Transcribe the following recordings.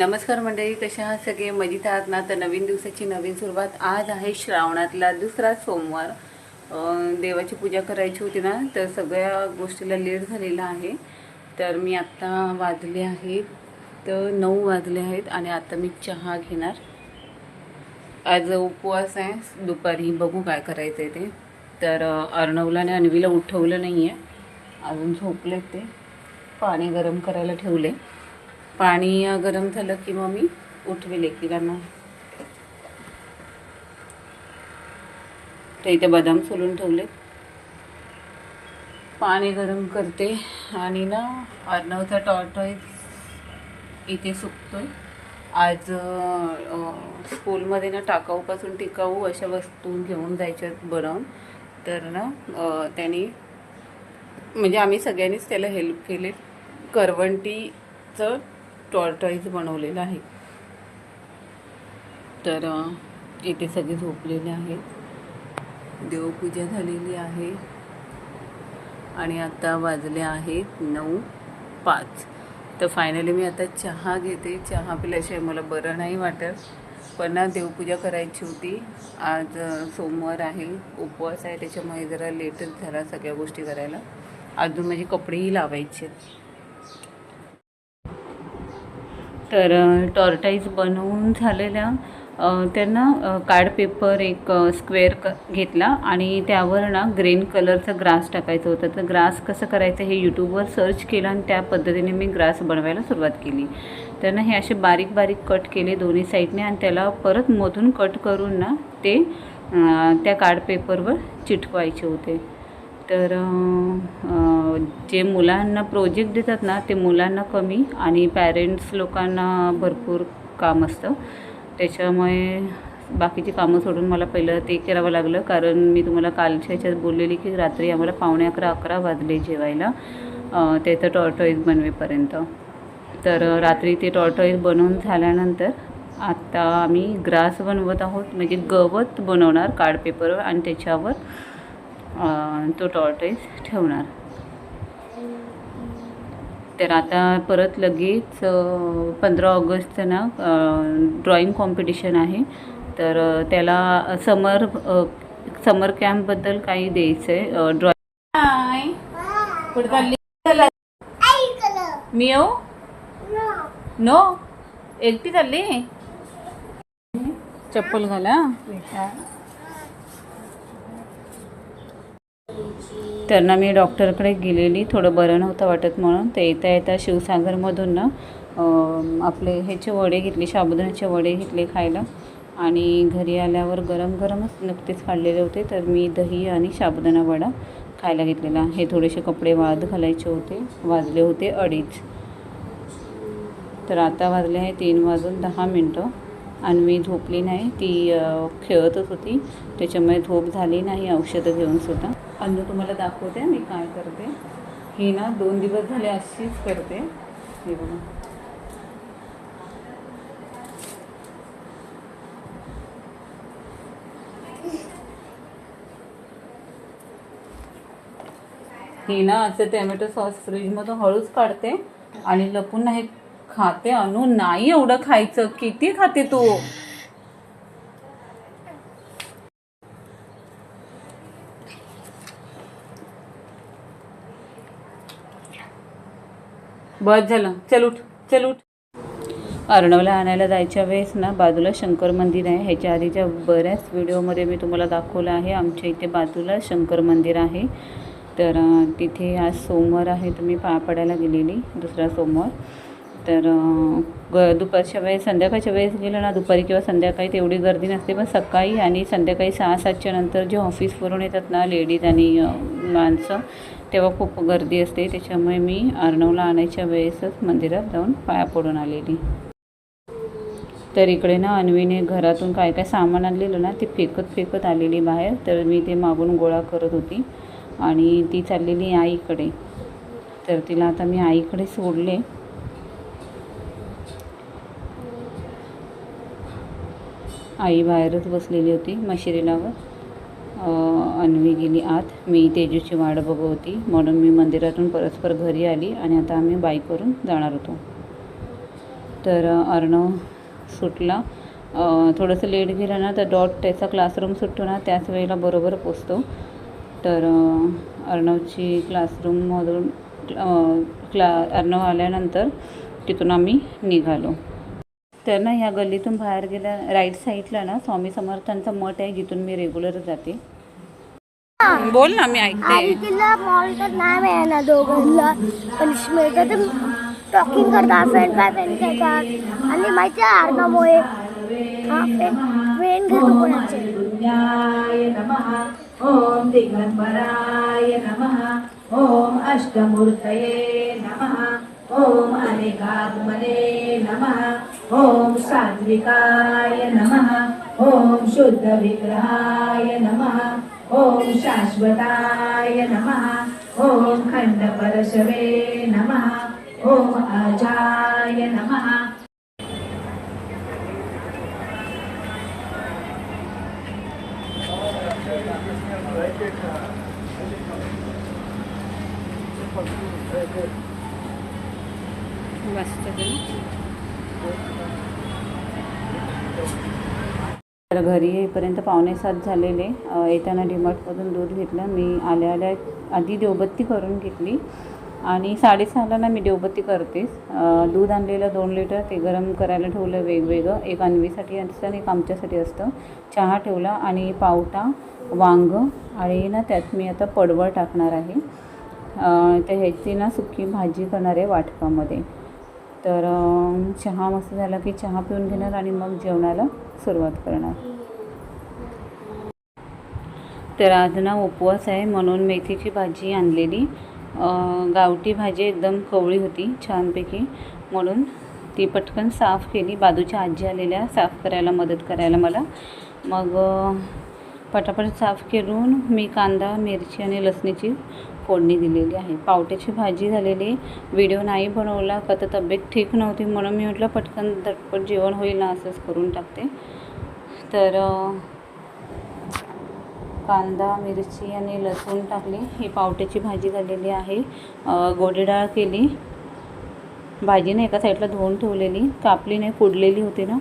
नमस्कार मंडळी कशा आहात सगळे? मजेत आहात ना? तर नवीन दिवसाची नवीन सुरुवात आज आहे श्रावणातला दुसरा सोमवार. देवाची पूजा करायची होती ना तर सगळ्या गोष्टीला लेट झालेला आहे. तर मी आत्ता वाजले आहेत तर नऊ वाजले आहेत आणि आता मी चहा घेणार. आज उपवास आहे दुपारी बघू काय करायचं आहे ते. तर अर्णवला आणि अन्वीला उठवलं नाही आहे अजून झोपलेत ते. पाणी गरम करायला ठेवले. पाणी गरम झालं की मग मी उठवेल एकीलांना तर इथे बदाम सोलून ठेवले. पाणी गरम करते आणि ना अर्णवचा टॉर्टॉईज इथे सुकतोय. आज स्कूलमध्ये ना टाकाऊपासून टिकाऊ अशा वस्तू घेऊन जायच्यात बनवून तर ना त्यांनी म्हणजे आम्ही सगळ्यांनीच त्याला हेल्प केले. करवंटीचं टॉर्टॉईज बनवलेलं आहे. तर इथे सगळे झोपलेले आहेत. देवपूजा झालेली आहे. आणि आता वाजले आहेत नऊ पाच. तर फायनली मी आता चहा घेते. चहा पिल्याशिवाय मला बरं नाही वाटत. पण ना देवपूजा करायची होती. आज सोमवार आहे. उपवास आहे. त्याच्यामुळे जरा लेटच झाला सगळ्या गोष्टी करायला. अजून माझे कपडेही लावायचे तर टॉर्टाईज बनवून झालेल्या त्यांना कार्ड पेपर एक स्क्वेअर क घेतला आणि त्यावर ना ग्रीन कलरचा ग्रास टाकायचं होतं. तर ग्रास कसं करायचं हे यूट्यूबवर सर्च केलं आणि त्या पद्धतीने मी ग्रास बनवायला सुरुवात केली. तर ना हे असे बारीक बारीक कट केले दोन्ही साईडने आणि त्याला परत मधून कट करून ना ते त्या कार्ड पेपरवर चिटकवायचे होते. तर जे मुलांना प्रोजेक्ट देतात ना ते मुलांना कमी आणि पॅरेंट्स लोकांना भरपूर काम असतं. त्याच्यामुळे बाकीची कामं सोडून मला पहिलं ते करावं लागलं. कारण मी तुम्हाला कालच्या ह्याच्यात बोललेली की रात्री आम्हाला पावणे अकरा अकरा वाजले जेवायला. ते त्याचं टॉर्टॉईज बनवेपर्यंत. तर रात्री ते टॉर्टॉईज बनवून झाल्यानंतर आत्ता आम्ही ग्रास बनवत आहोत. म्हणजे गवत बनवणार कार्ड पेपरवर आणि त्याच्यावर. तो टॉर्टॉईज ठेवणार. तर आता परत लगेच पंधरा ऑगस्टचं ना ड्रॉइंग कॉम्पिटिशन आहे. तर त्याला समर समर कॅम्पबद्दल काही द्यायचं आहे ड्रॉइंग चालली मी येऊ? नो एकटी चालली? चप्पल घाला. तर ना मी डॉक्टरकडे गेलेली थोडं बरं नव्हतं वाटत म्हणून. तर येता येता शिवसागरमधून ना आपले ह्याचे वडे घेतले साबुदाण्याचे वडे घेतले खायला. आणि घरी आल्यावर गरम गरमच नुकतेच काढलेले होते. तर मी दही आणि साबुदाणा वडा खायला घेतलेला. हे थोडेसे कपडे वाद घालायचे होते वाजले होते अडीच. तर आता वाजले आहे तीन वाजून दहा मिनटं. आणि मी झोपली नाही. ती खेळतच होती. त्याच्यामुळे झोप झाली नाही औषधं घेऊनसुद्धा अन्नू तुम्हाला दाखवते मी काय करते. ही ना दोन दिवस झाले अशीच करते. हे बघा. ही ना असं टॅमॅटो सॉस फ्रीजमधून हळूच काढते आणि लपून नाही खाते अनु नाही एवढं खायचं. किती खाते तू? बस झालं. चल उठ चल उठ. अर्णवला आणायला जायच्या वेळेस ना बाजूला शंकर मंदिर आहे. ह्याच्या आधीच्या बऱ्याच व्हिडिओमध्ये मी तुम्हाला दाखवलं आहे. आमच्या इथे बाजूला शंकर मंदिर आहे. तर तिथे आज सोमवार आहे तुम्ही पा पडायला गेलेली दुसरा सोमवार. तर ग दुपारच्या वेळेस संध्याकाळच्या वेळेस गेलं ना दुपारी किंवा संध्याकाळी तेवढी गर्दी नसते. पण सकाळी आणि संध्याकाळी सहा सातच्या नंतर जे ऑफिसवरून येतात ना लेडीज आणि माणसं तेव्हा खूप गर्दी असते. त्याच्यामुळे मी अर्णवला आणायच्या वेळेसच मंदिरात जाऊन पाया पडून आलेली. तर इकडे ना अन्वीने घरातून काय काय सामान आणलेलं ना ते फेकत फेकत आलेली बाहेर. तर मी ते मागून गोळा करत होती आणि ती चाललेली आईकडे तर तिला आता मी आईकडे सोडले. आई बाहेरच बसलेली होती मशिरीलावर अन्वी गेली आत. मी तेजूची वाट बघत होती. म्हणून मी मंदिरातून परस्पर घरी आली आणि आता आम्ही बाईकवरून जाणार होतो. तर अर्णव सुटला. थोडंसं लेट गेलं ना तर डॉट त्याचा क्लासरूम सुटतो ना त्याच वेळेला बरोबर पोचतो. तर अर्णवची क्लासरूममधून क्ला अर्णव आल्यानंतर तिथून आम्ही निघालो. तर ना ह्या गल्लीतून बाहेर गेल्या राईट साईडला ना स्वामी समर्थांचा मठ आहे जिथून मी रेग्युलर जाते. बोल ना मी ऐकते. आणि तिला मॉल तर नाही मिळाला दोघांना. तर टॉकिंग करतात फ्रेंड बाय फ्रेंड करतात आणि माहिती आहे अर्णामुळे हा फ्रेंड फ्रेंड घेतो कोणाचे? य नमः ॐ दिगम्बराय नमः. ॐ अष्टमूर्तये नमः. ॐ अनेकात्मने नमः. ॐ सात्विकाय नमः ॐ शुद्धविग्रहाय नमः ॐ शाश्वताय नमः ॐ खण्डपरशवे नमः ॐ अजाय नमः मस्त तर घरी येईपर्यंत पावणे सात झालेले. येताना डिमार्टमधून दूध घेतलं. मी आल्या आल्या आधी देवबत्ती करून घेतली. आणि साडेसहाला ना मी देवबत्ती करतेच. दूध आणलेलं दोन लिटर ते गरम करायला ठेवलं वेगवेगळं. एक अन्वीसाठी असतं आणि एक आमच्यासाठी असतं. चहा ठेवला आणि पावटा वांग आणि ना त्यात मी आता पडवळ टाकणार आहे. तर ह्याची ना सुकी भाजी करणार आहे वाटकामध्ये. तर चहा मस्त झाला की चहा पिऊन घेणार आणि मग जेवणाला सुरुवात करणार. तर आज ना उपवास आहे म्हणून मेथीची भाजी आणलेली. गावठी भाजी एकदम कवळी होती छानपैकी. म्हणून ती पटकन साफ केली. बाजूच्या आजी आलेल्या साफ करायला मदत करायला मला. मग पटापट साफ करून मी कांदा मिरची आणि लसणीची फोडणी दिलेली आहे. पावट्याची भाजी झालेली. व्हिडिओ नाही बनवला का तर तब्येत ठीक नव्हती म्हणून मी म्हटलं पटकन झटपट जेवण होईल ना असंच करून टाकते. तर कांदा मिरची आणि लसूण टाकली. ही पावट्याची भाजी झालेली आहे. अ, गोडी डाळ केली. भाजीने एका साईडला धुवून ठेवलेली. कापली नाही कुडलेली होती ना.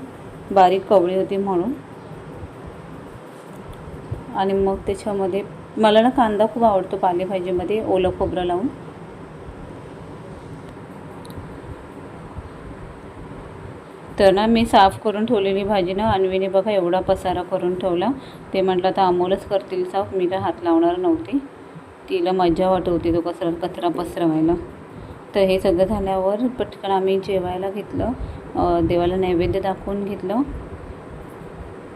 बारीक कवळी होती म्हणून. आणि मग त्याच्यामध्ये मला ना कांदा खूप आवडतो पालेभाजीमध्ये ओलं खोबरं लावून. तर ना मी साफ करून ठेवलेली भाजी ना अन्वीने बघा एवढा पसारा करून ठेवला. ते म्हटलं तर अमोलच करतील साफ मी काय हात लावणार नव्हती. तिला मजा वाटवते तो कचरा कचरा पसरवायला. तर हे सगळं झाल्यावर पटकन आम्ही जेवायला घेतलं. देवाला नैवेद्य दाखवून घेतलं.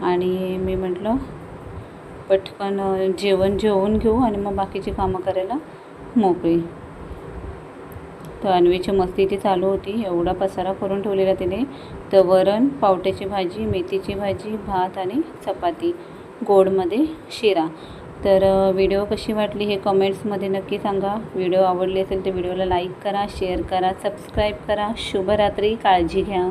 आणि मी म्हटलं पटकन जेवण जेवून घेऊ आणि मग बाकीची कामं करायला मोकळी. तर अन्वीची मस्ती ती चालू होती. एवढा पसारा करून ठेवलेला तिने. तर वरण पावट्याची भाजी मेथीची भाजी भात आणि चपाती. गोडमध्ये शिरा. तर व्हिडिओ कशी वाटली हे कमेंट्समध्ये नक्की सांगा. व्हिडिओ आवडली असेल तर व्हिडिओला लाईक करा शेअर करा सबस्क्राईब करा. शुभरात्री. काळजी घ्या.